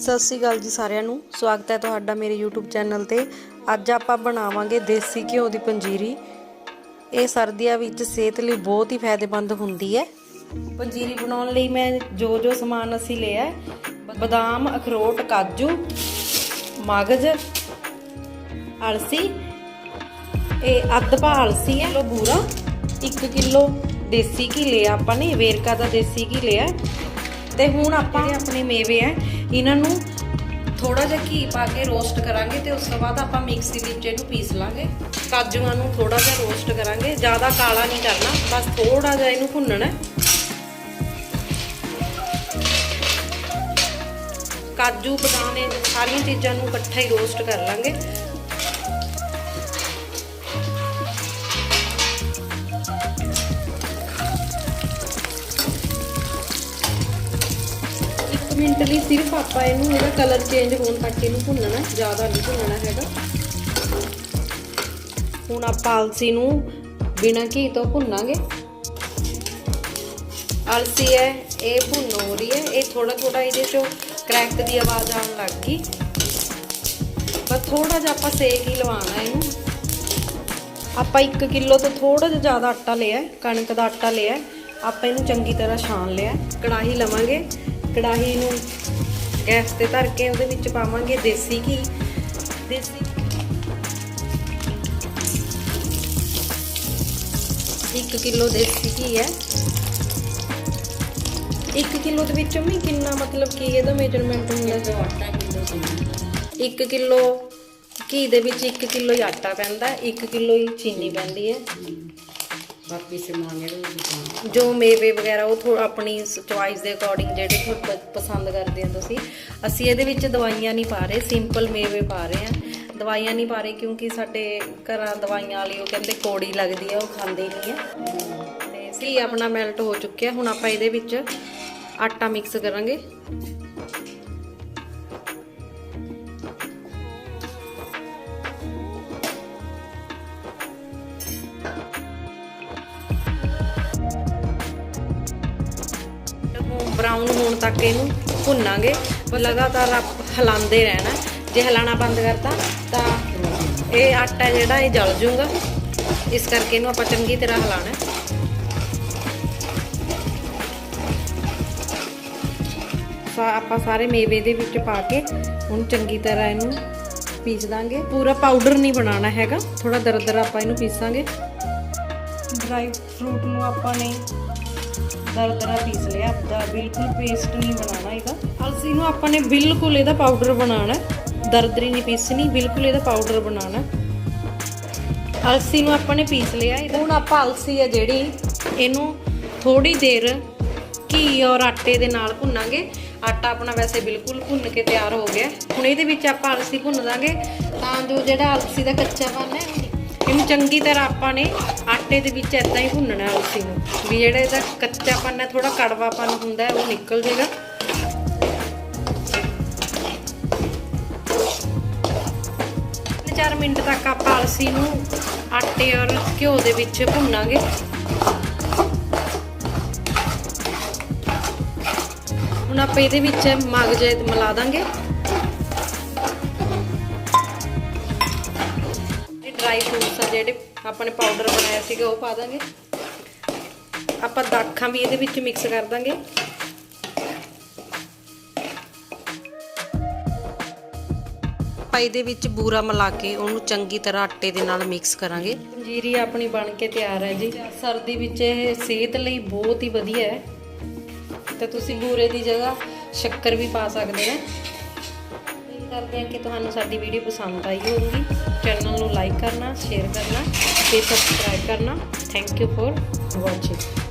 ਸਤਿ ਸ੍ਰੀ ਅਕਾਲ ਜੀ ਸਾਰਿਆਂ ਨੂੰ। ਸਵਾਗਤ ਹੈ ਤੁਹਾਡਾ ਮੇਰੇ YouTube ਚੈਨਲ ਤੇ। ਅੱਜ ਆਪਾਂ ਬਣਾਵਾਂਗੇ ਦੇਸੀ ਘਿਓ ਦੀ ਪੰਜੀਰੀ। ਇਹ ਸਰਦੀਆਂ ਵਿੱਚ ਸਿਹਤ ਲਈ ਬਹੁਤ ਹੀ ਫਾਇਦੇਮੰਦ ਹੁੰਦੀ ਹੈ। ਪੰਜੀਰੀ ਬਣਾਉਣ ਲਈ ਮੈਂ ਜੋ ਜੋ ਸਮਾਨ ਅਸੀਂ ਲਿਆ ਬਦਾਮ, ਅਖਰੋਟ, ਕਾਜੂ, ਮਗਜ਼, ਅਲਸੀ, ਇਹ ਅੱਧ ਪਾ ਅਲਸੀ ਹੈ ਲੋ ਬੂਰਾ 1 ਕਿਲੋ ਦੇਸੀ ਘੀ ਲਿਆ ਆਪਾਂ ਨੇ, ਵੇਰਕਾ ਦਾ ਦੇਸੀ ਘੀ ਲਿਆ ਤੇ ਹੁਣ ਆਪਾਂ ਜਿਹੜੇ ਆਪਣੇ ਮੇਵੇ ਹੈ ਇਹਨਾਂ ਨੂੰ ਥੋੜਾ ਜਿਹਾ ਘੀ ਪਾ ਕੇ ਰੋਸਟ ਕਰਾਂਗੇ ਤੇ ਉਸ ਤੋਂ ਬਾਅਦ ਆਪਾਂ ਮਿਕਸੀ ਵਿੱਚ ਇਹਨੂੰ ਪੀਸ ਲਾਂਗੇ। ਕਾਜੂਆਂ ਨੂੰ ਥੋੜਾ ਜਿਹਾ ਰੋਸਟ ਕਰਾਂਗੇ। ਜ਼ਿਆਦਾ ਕਾਲਾ ਨਹੀਂ ਕਰਨਾ, ਬਸ ਥੋੜਾ ਜਿਹਾ ਇਹਨੂੰ ਭੁੰਨਣਾ ਕਾਜੂ, ਬਦਾਮ, ਇਹ ਸਾਰੀਆਂ ਚੀਜ਼ਾਂ ਨੂੰ ਇਕੱਠਾ ਹੀ ਰੋਸਟ ਕਰ ਲਾਂਗੇ। ਮਿੰਟ ਲਈ ਸਿਰਫ ਆਪਾਂ ਇਹਨੂੰ ਇਹਦਾ ਕਲਰ ਚੇਂਜ ਹੋਣ ਤੱਕ ਇਹਨੂੰ ਭੁੰਨਣਾ, ਜ਼ਿਆਦਾ ਨਹੀਂ ਭੁੰਨਣਾ ਹੈਗਾ। ਹੁਣ ਆਪਾਂ ਆਲਸੀ ਨੂੰ ਬਿਨਾਂ ਘੀ ਤੋਂ ਭੁੰਨਾਂਗੇ। ਆਲਸੀ ਹੈ, ਇਹ ਭੁੰਨ ਹੋ ਰਹੀ ਹੈ। ਇਹ ਥੋੜਾ ਥੋੜਾ ਇਹਦੇ ਚੋਂ ਕ੍ਰੈਕ ਦੀ ਆਵਾਜ਼ ਆਉਣ ਲੱਗ ਗਈ। ਬਸ ਥੋੜਾ ਜਿਹਾ ਆਪਾਂ ਸੇਕ ਹੀ ਲਵਾਉਣਾ ਇਹਨੂੰ। ਆਪਾਂ 1 ਕਿਲੋ ਤੋਂ ਥੋੜਾ ਜਿਹਾ ਜ਼ਿਆਦਾ ਆਟਾ ਲਿਆ ਕਣਕ ਦਾ ਆਟਾ ਲਿਆ ਆਪਾਂ ਇਹਨੂੰ ਚੰਗੀ ਤਰ੍ਹਾਂ ਛਾਣ ਲਿਆ ਕੜਾਹੀ ਲਵਾਂਗੇ। ਕੜਾਹੀ ਨੂੰ ਗੈਸ ਤੇ ਧਰ ਕੇ ਉਹਦੇ ਵਿੱਚ ਪਾਵਾਂਗੇ ਦੇਸੀ ਘੀ। ਦੇਸੀ 1 ਕਿਲੋ ਦੇਸੀ ਘੀ ਹੈ। 1 ਕਿਲੋ ਦੇ ਵਿੱਚੋਂ ਵੀ ਕਿੰਨਾ ਮਤਲਬ ਕੀ ਇਹਦਾ ਮੇਜਰਮੈਂਟ ਹੁੰਦਾ ਹੈ? 1 ਕਿਲੋ ਘੀ ਦੇ ਵਿੱਚ 1 ਕਿਲੋ ਹੀ ਆਟਾ ਪੈਂਦਾ 1 ਕਿਲੋ ਹੀ ਚੀਨੀ ਪੈਂਦੀ ਹੈ। ਬਾਕੀ ਸਮਾਨ ਜਿਹੜਾ ਜੋ ਮੇਵੇ ਵਗੈਰਾ, ਉਹ ਥੋੜਾ ਆਪਣੀ ਚੁਆਇਸ ਦੇ ਅਕੋਰਡਿੰਗ ਜਿਹੜੇ ਤੁਹਾਨੂੰ ਪਸੰਦ ਕਰਦੇ ਆ ਤੁਸੀਂ। ਅਸੀਂ ਇਹਦੇ ਵਿੱਚ ਦਵਾਈਆਂ ਨਹੀਂ ਪਾ ਰਹੇ ਸਿੰਪਲ ਮੇਵੇ ਪਾ ਰਹੇ ਆ ਦਵਾਈਆਂ ਨਹੀਂ ਪਾ ਰਹੇ ਕਿਉਂਕਿ ਸਾਡੇ ਘਰਾਂ ਦਵਾਈਆਂ ਵਾਲੀ ਉਹ ਕਹਿੰਦੇ ਕੋੜੀ ਲੱਗਦੀ ਆ, ਉਹ ਖਾਂਦੇ ਨਹੀਂ ਆ। ਤੇ ਸੀ ਆਪਣਾ ਮੈਲਟ ਹੋ ਚੁੱਕਿਆ ਹੁਣ ਆਪਾਂ ਇਹਦੇ ਵਿੱਚ ਆਟਾ ਮਿਕਸ ਕਰਾਂਗੇ। ਬਰਾਊਨ ਹੋਣ ਤੱਕ ਇਹਨੂੰ ਭੁੰਨਾਂਗੇ। ਲਗਾਤਾਰ ਆਪ ਹਿਲਾਉਂਦੇ ਰਹਿਣਾ। ਜੇ ਹਿਲਾਣਾ ਬੰਦ ਕਰਤਾ, ਤਾਂ ਇਹ ਆਟਾ ਜਿਹੜਾ ਇਹ ਜਲ ਜਾਊਗਾ ਇਸ ਕਰਕੇ ਇਹਨੂੰ ਆਪਾਂ ਚੰਗੀ ਤਰ੍ਹਾਂ ਹਿਲਾਣਾ ਸਾ ਆਪਾਂ ਸਾਰੇ ਮੇਵੇ ਦੇ ਵਿੱਚ ਪਾ ਕੇ ਹੁਣ ਚੰਗੀ ਤਰ੍ਹਾਂ ਇਹਨੂੰ ਪੀਸ ਦਾਂਗੇ। ਪੂਰਾ ਪਾਊਡਰ ਨਹੀਂ ਬਣਾਉਣਾ ਹੈਗਾ। ਥੋੜਾ ਦਰਦਰਾ ਆਪਾਂ ਇਹਨੂੰ ਪੀਸਾਂਗੇ। ਡਰਾਈ ਫਰੂਟ ਨੂੰ ਆਪਾਂ ਨੇ ਦਰਦਰਾ ਪੀਸ ਲਿਆ। ਦਾ ਬਿਲਕੁਲ ਪੇਸਟ ਨਹੀਂ ਬਣਾਉਣਾ ਇਹਦਾ। ਅਲਸੀ ਨੂੰ ਆਪਾਂ ਨੇ ਬਿਲਕੁਲ ਇਹਦਾ ਪਾਊਡਰ ਬਣਾਉਣਾ। ਦਰਦਰੀ ਨਹੀਂ ਪੀਸਣੀ ਬਿਲਕੁਲ ਇਹਦਾ ਪਾਊਡਰ ਬਣਾਉਣਾ। ਅਲਸੀ ਨੂੰ ਆਪਾਂ ਨੇ ਪੀਸ ਲਿਆ ਇਹਦਾ। ਹੁਣ ਆਪਾਂ ਅਲਸੀ ਹੈ ਜਿਹੜੀ। ਇਹਨੂੰ ਥੋੜੀ ਦੇਰ ਘੀ ਔਰ ਆਟੇ ਦੇ ਨਾਲ ਭੁੰਨਾਂਗੇ। ਆਟਾ ਆਪਣਾ ਵੈਸੇ ਬਿਲਕੁਲ ਭੁੰਨ ਕੇ ਤਿਆਰ ਹੋ ਗਿਆ। ਹੁਣ ਇਹਦੇ ਵਿੱਚ ਆਪਾਂ ਅਲਸੀ ਭੁੰਨ ਦਾਂਗੇ। ਤਾਂ ਜੋ ਜਿਹੜਾ ਅਲਸੀ ਦਾ ਕੱਚਾਪਨ ਹੈ ਇਹਨੂੰ ਚੰਗੀ ਤਰ੍ਹਾਂ ਆਪਾਂ ਨੇ ਆਟੇ ਦੇ ਵਿੱਚ ਇਦਾਂ ਹੀ ਭੁੰਨਣਾ ਹੈ ਨੂੰ। ਵੀ ਜਿਹੜਾ ਇਹਦਾ ਕੱਚਾਪਨ ਹੈ ਥੋੜਾ ਕੜਵਾਪਨ ਹੁੰਦਾ ਹੈ, ਉਹ ਨਿਕਲ ਜਾਏਗਾ। ਤਿੰਨ ਚਾਰ ਮਿੰਟ ਤੱਕ ਆਪਾਂ ਅਲਸੀ ਨੂੰ ਆਟੇ ਔਰ ਘਿਓ ਦੇ ਵਿੱਚ ਭੁੰਨਾਂਗੇ। ਹੁਣ ਆਪਾਂ ਇਹਦੇ ਵਿੱਚ ਮਗਜ ਮਿਲਾ ਦਾਂਗੇ। ਡਰਾਈ ਫਰੂਟਸ ਆ ਜਿਹੜੇ ਆਪਾਂ ਨੇ ਪਾਊਡਰ ਬਣਾਇਆ ਸੀਗਾ, ਉਹ ਪਾ ਦਾਂਗੇ। ਆਪਾਂ ਦਾਖਾਂ ਵੀ ਇਹਦੇ ਵਿੱਚ ਮਿਕਸ ਕਰ ਦਾਂਗੇ। ਆਪਾਂ ਇਹਦੇ ਵਿੱਚ ਬੂਰਾ ਮਿਲਾ ਕੇ ਉਹਨੂੰ ਚੰਗੀ ਤਰ੍ਹਾਂ ਆਟੇ ਦੇ ਨਾਲ ਮਿਕਸ ਕਰਾਂਗੇ। ਪੰਜੀਰੀ ਆਪਣੀ ਬਣ ਕੇ ਤਿਆਰ ਹੈ ਜੀ। ਸਰਦੀ ਵਿੱਚ ਇਹ ਸਿਹਤ ਲਈ ਬਹੁਤ ਹੀ ਵਧੀਆ ਹੈ। ਤੇ ਤੁਸੀਂ ਬੂਰੇ ਦੀ ਜਗ੍ਹਾ ਸ਼ੱਕਰ ਵੀ ਪਾ ਸਕਦੇ ਹੋ। ਕਰਦੇ ਹਾਂ ਕਿ ਤੁਹਾਨੂੰ ਸਾਡੀ ਵੀਡੀਓ ਪਸੰਦ ਆਈ ਹੋਊਗੀ ਚੈਨਲ ਨੂੰ ਲਾਈਕ ਕਰਨਾ ਸ਼ੇਅਰ ਕਰਨਾ ਤੇ ਸਬਸਕ੍ਰਾਈਬ ਕਰਨਾ। Thank you for watching